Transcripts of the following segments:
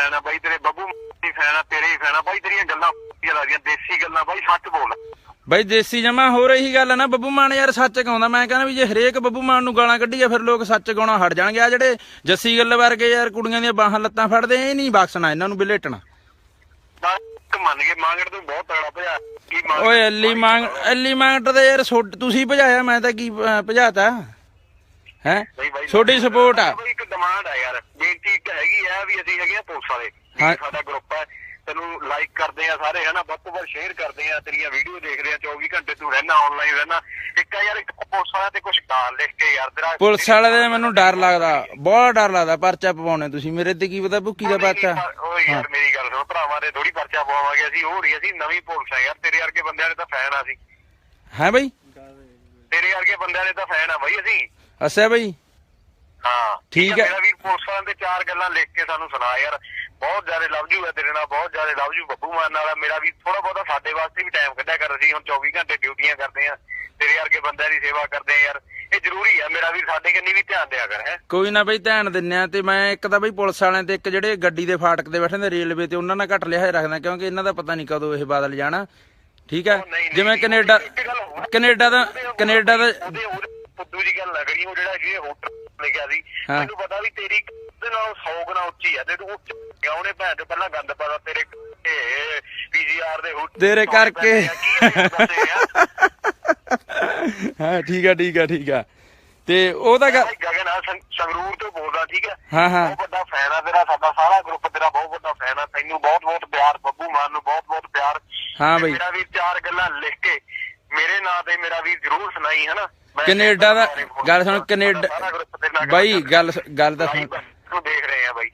Fan ਆ ਬਾਈ ਤੇਰੇ ਬੱਬੂ ਦੀ fan ਆ ਤੇਰੇ ਹੀ ਫੈਨ ਆ। ਬਾਈ ਤੇਰੀਆਂ ਗੱਲਾਂ ਲੱਗਦੀਆਂ ਦੇਸੀ ਗੱਲਾਂ ਬਾਈ ਸੱਚ ਬੋਲ। ਬਾਈ ਦੇਸੀ ਜਮਾ ਹੋ ਰਹੀ ਗੱਲ ਆ ਨਾ ਬੱਬੂ ਮਾਨ ਯਾਰ ਸੱਚ ਗਾਉਂਦਾ ਮੈਂ ਕਹਿੰਦਾ ਵੀ ਜੇ ਹਰੇਕ ਬੱਬੂ ਮਾਨ ਨੂੰ ਗਾਲਾਂ ਕੱਢੀਏ ਫਿਰ ਲੋਕ ਸੱਚ ਗਾਉਣਾ ਹਟ ਜਾਣਗੇ। ਆ ਜਿਹੜੇ ਜੱਸੀ ਗੱਲ ਵਰਗੇ ਯਾਰ ਕੁੜੀਆਂ ਦੀਆਂ ਬਾਹਾਂ ਲੱਤਾਂ ਫੜਦੇ ਇਹ ਨਹੀਂ ਬਖਸ਼ਣਾ ਇਹਨਾਂ ਨੂੰ ਬਿਲੇਟਣਾ ਮੰਨ ਗਏ ਮਾਂਗੜ ਤੂੰ ਬਹੁਤ ਤਗੜਾ ਭਜਾ ਕੀ ਮੰਗ ਓਏ ਐਲੀ ਮੰਗ ਐਲੀ ਮੰਗਟ ਦੇ ਯਾਰ ਤੁਸੀਂ ਭਜਾਇਆ ਮੈਂ ਤਾਂ ਕੀ ਅਹ, ਭਜਾਤਾ? ਹੈ? ਛੋਟੀ ਸਪੋਰਟ ਆ। ਇੱਕ ਡਿਮਾਂਡ ਆ ਯਾਰ। ਬੇਨਤੀ ਆ ਵੀ ਅਸੀਂ ਹੈਗੇ ਆ ਪੁਲਿਸ ਵਾਲੇ। ਹਾਂ। ਸਾਡਾ ਗਰੁੱਪ ਹੈ। ਤੈਨੂੰ ਲਾਈਕ ਕਰਦੇ ਆ ਸਾਰੇ ਹਨਾ? ਵੱਧ ਤੋਂ ਵੱਧ ਸ਼ੇਅਰ ਕਰਦੇ ਆ। ਤੇਰੀਆਂ ਵੀਡੀਓ ਦੇਖਦੇ ਆ। 24 ਘੰਟੇ ਤੂੰ ਰਹਿਣਾ ਆਨਲਾਈਨ ਰਹਿਣਾ। ਇੱਕ ਆ ਯਾਰ ਇੱਕ ਪੁਲਿਸ ਵਾਲਾ ਤੇ ਕੁਝ ਗਾਲ ਲਿਖ ਕੇ ਯਾਰ ਤੇਰਾ ਪੁਲਿਸ ਵਾਲੇ ਦੇ ਮੈਨੂੰ ਡਰ ਲੱਗਦਾ। ਬਹੁਤ ਡਰ ਲੱਗਦਾ ਪਰਚਾ ਪਵਾਉਣੇ ਤੁਸੀਂ। ਮੇਰੇ ਤੇ ਕੀ ਪਤਾ ਭੁੱਕੀ ਦਾ ਪਰਚਾ। ਓਏ ਯਾਰ ਮੇਰੀ ਗੱਲ ਸੁਣ ਭਰਾਵਾਂ ਦੇ ਥੋੜੀ ਪਰਚਾ ਪਵਾਵਾਂਗੇ ਅਸੀਂ। ਉਹ ਨਹੀਂ ਅਸੀਂ ਨਵੀਂ ਪੁਲਿਸ ਆ ਯਾਰ। ਤੇਰੇ ਵਰਗੇ ਬੰਦਿਆਂ ਦੇ ਤਾਂ ਫੈਨ ਆ ਅਸੀਂ। ਹੈ ਬਈ? ਤੇਰੇ ਵਰਗੇ ਬੰਦਿਆਂ ਦੇ ਤਾਂ ਫੈਨ ਆ ਬਾਈ ਅਸੀਂ। ਅੱਛਾ ਬਈ। ਹਾਂ। ਠੀਕ ਹੈ। ਮੇਰਾ ਵੀਰ ਪੁਲਿਸ ਵਾਲਿਆਂ ਦੇ ਚਾਰ ਗੱਲਾਂ ਲਿਖ ਕੇ ਸਾਨੂੰ ਸੁਣਾ ਯਾਰ। ਬਹੁਤ ਜ਼ਿਆਦਾ ਲਵ ਯੂ ਹੈ ਤੇਰੇ ਨਾਲ ਬਹੁਤ ਜ਼ਿਆਦਾ ਲਵ ਯੂ ਬੱਬੂ ਮਾਨ ਆ। ਮੇਰਾ ਵੀ ਥੋੜਾ ਬਹੁਤਾ ਸਾਡੇ ਵਾਸਤੇ ਵੀ ਟਾਈਮ ਕੱਢਿਆ ਕਰ ਅਸੀਂ। ਹੁਣ 24 ਘੰਟੇ ਡਿਊਟੀਆਂ ਕਰਦੇ ਆ ਤੇਰੇ ਵਰਗੇ ਬੰਦਿਆਂ ਦੀ ਸੇਵਾ ਕਰਦੇ ਆ ਯਾਰ। ਇਹ ਜ਼ਰੂਰੀ ਆ ਮੇਰਾ ਵੀਰ ਸਾਡੇ ਕੰਨੀ ਵੀ ਧਿਆਨ ਦਿਆ ਕਰ ਹੈ। ਕੋਈ ਨਾ ਬਈ ਧਿਆਨ ਦਿੰਨੇ ਆ ਤੇ ਮੈਂ ਇੱਕ ਤਾਂ ਬਈ ਪੁਲਿਸ ਵਾਲਿਆਂ ਤੇ ਇੱਕ ਜਿਹੜੇ ਗੱਡੀ ਦੇ ਫਾਟਕ ਤੇ ਬੈਠੇ ਨੇ ਰੇਲਵੇ ਤੇ ਉਹਨਾਂ ਨਾਲ ਘੱਟ ਲਿਆ ਰੱਖਦਾ। ਕਿਉਂਕਿ ਇਹਨਾਂ ਦਾ ਪਤਾ ਨਹੀਂ ਕਦੋਂ ਇਹ ਬਾਦਲ ਜਾਣਾ। ਠੀਕ ਹੈ? ਜਿਵੇਂ ਕੈਨੇਡਾ। ਕੈਨੇਡਾ ਦਾ ਕੈਨੇਡਾ ਦਾ ਫੁੱਦੂ ਦੀ ਗੱਲ ਲੱਗ ਰਹੀ ਉਹ ਜਿਹੜਾ ਜੀ ਹੋਟਲ ਲਿਖਿਆ ਸੀ ਹਾਂ। ਮੈਨੂੰ ਪਤਾ ਵੀ ਤੇਰੀ ਦੇ ਨਾਲ 100 ਗੁਣਾ ਉੱਚੀ ਆ ਤੇ ਤੂੰ ਉੱਚ ਗਿਆ ਉਹਨੇ ਭੈਣ ਤੋਂ ਪਹਿਲਾਂ ਗੰਦ ਪਾਦਾ ਤੇਰੇ ਪੀਜੀਆਰ ਦੇ ਹੋਟਲ ਤੇਰੇ ਕਰਕੇ। ਹੈ ਠੀਕ ਆ ਠੀਕ ਆ ਠੀਕ ਆ ਤੇ ਉਹ ਤਾਂ ਗੱਲ- ਗਗਨ ਆ ਸੰ- ਸੰਗਰੂਰ ਤੋਂ ਬੋਲਦਾ ਠੀਕ ਹੈ ਹਾਂ, ਹਾਂ। ਬਹੁਤ ਵੱਡਾ ਫੈਨ ਆ ਤੇਰਾ ਸਾਡਾ ਸਾਰਾ ਗਰੁੱਪ ਤੇਰਾ ਬਹੁਤ ਵੱਡਾ ਫੈਨ ਆ ਤੈਨੂੰ ਬਹੁਤ ਬਹੁਤ ਪਿਆਰ ਬੱਬੂ ਮਾਨ ਨੂੰ ਬਹੁਤ ਬਹੁਤ ਪਿਆਰ ਹਾਂ ਤੇ ਬਈ। ਮੇਰਾ ਵੀਰ ਚਾਰ ਗੱਲਾਂ ਲਿਖ ਕੇ ਮੇਰੇ ਨਾਂ ਤੇ ਮੇਰਾ ਵੀਰ ਜ਼ਰੂਰ ਸੁਣਾਈ ਹਨਾ ਕੈਨੇਡਾ ਦਾ ਗੱਲ ਸੁਣ ਕੈਨੇਡਾ ਬਾਈ। ਗੱਲ ਗੱਲ ਤਾਂ ਸੁਣ। ਦੇਖ ਰਹੇ ਆ ਬਾਈ।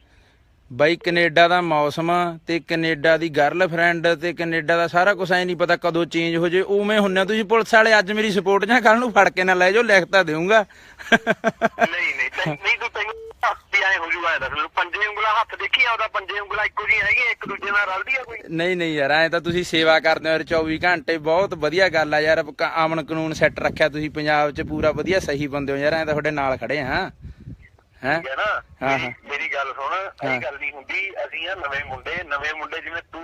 ਬਾਈ ਕੈਨੇਡਾ ਦਾ ਮੌਸਮ ਤੇ ਕੈਨੇਡਾ ਦੀ ਗਰਲਫ੍ਰੈਂਡ ਤੇ ਕੈਨੇਡਾ ਦਾ ਸਾਰਾ ਕੁਝ ਐ ਨਹੀਂ ਪਤਾ ਕਦੋਂ ਚੇਂਜ ਹੋ ਜੇ। ਉਵੇਂ ਹੁੰਨੇ ਤੁਸੀਂ ਪੁਲਿਸ ਵਾਲੇ ਅੱਜ ਮੇਰੀ ਸਪੋਰਟ ਜਾਂ ਕੱਲ ਨੂੰ ਫੜ ਕੇ ਨਾ ਲੈ ਜਾਓ ਲਿਖਤਾ ਦੇਊਂਗਾ। ਨਹੀਂ ਨਹੀਂ ਨਹੀਂ ਤੂੰ ਐ ਦੱਸ ਮੈਨੂੰ ਪੰਜੇ ਉਂਗਲਾਂ ਹੱਥ ਦੇਖੀ ਆ ਉਹਦਾ ਪੰਜੇ ਉਂਗਲਾਂ ਇੱਕੋ ਜਿਹੀਆਂ ਹੈਗੀਆਂ ਇੱਕ ਦੂਜੇ ਨਾਲ ਰਲਦੀ ਆ ਕੋਈ ਨਹੀਂ ਨਹੀਂ ਯਾਰ ਐ ਤਾਂ ਤੁਸੀਂ ਸੇਵਾ ਕਰਦੇ ਹੋ ਯਾਰ 24 ਘੰਟੇ ਬਹੁਤ ਵਧੀਆ ਗੱਲ ਆ ਯਾਰ ਕ- ਅਮਨ ਕਾਨੂੰਨ ਸੈੱਟ ਰੱਖਿਆ ਤੁਸੀਂ ਪੰਜਾਬ 'ਚ ਪੂਰਾ ਵਧੀਆ ਸਹੀ ਬੰਦੇ ਹੋ ਯਾਰ ਐ ਤਾਂ ਤੁਹਾਡੇ ਨਾਲ ਖੜੇ ਹਾਂ ਹੈ ਠੀਕ ਹੈ ਨਾ ਹਾਂ, ਮੇਰੀ- ਹਾਂ। ਮੇਰੀ ਗੱਲ ਸੁਣ ਹਾਂ। ਇਹ ਗੱਲ ਨਹੀਂ ਹੁੰਦੀ ਅਸੀਂ ਆ ਨਵੇਂ ਮੁੰਡੇ ਨਵੇਂ ਮੁੰਡੇ ਜਿਵੇਂ ਤੂੰ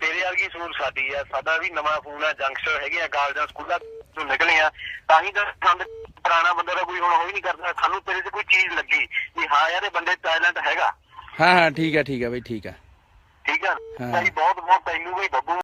ਤੇਰੇ ਵਰਗੀ ਸੂਰ ਸਾਡੀ ਆ ਸਾਡਾ ਵੀ ਨਵਾਂ ਫੋਨ ਆ ਜੰਕਸ਼ਨ ਹੈਗੇ ਆ ਕਾਲਜਾਂ ਸਕੂਲਾਂ ਤੋਂ ਨਿਕਲੇ ਆ ਤਾਂ ਹੀ ਸਾਨੂੰ ਪੁਰਾਣਾ ਬੰਦਾ ਤਾਂ ਕੋਈ ਹੁਣ ਹੋ ਹੀ ਨਹੀਂ ਕਰਦਾ ਸਾਨੂੰ ਤੇਰੇ 'ਚ ਕੋਈ ਚੀਜ਼ ਲੱਗੀ ਵੀ ਹਾਂ ਯਾਰ ਇਹ ਬੰਦੇ ਟੈਲੈਂਟ ਹੈਗਾ। ਹਾਂ ਹਾਂ ਠੀਕ ਆ ਠੀਕ ਆ ਬਈ ਠੀਕ ਆ। ਠੀਕ ਆ? ਹਾਂ। ਭਾਈ ਬਹੁਤ ਬਹੁਤ ਤੈਨੂੰ ਵੀ ਬੱਬੂ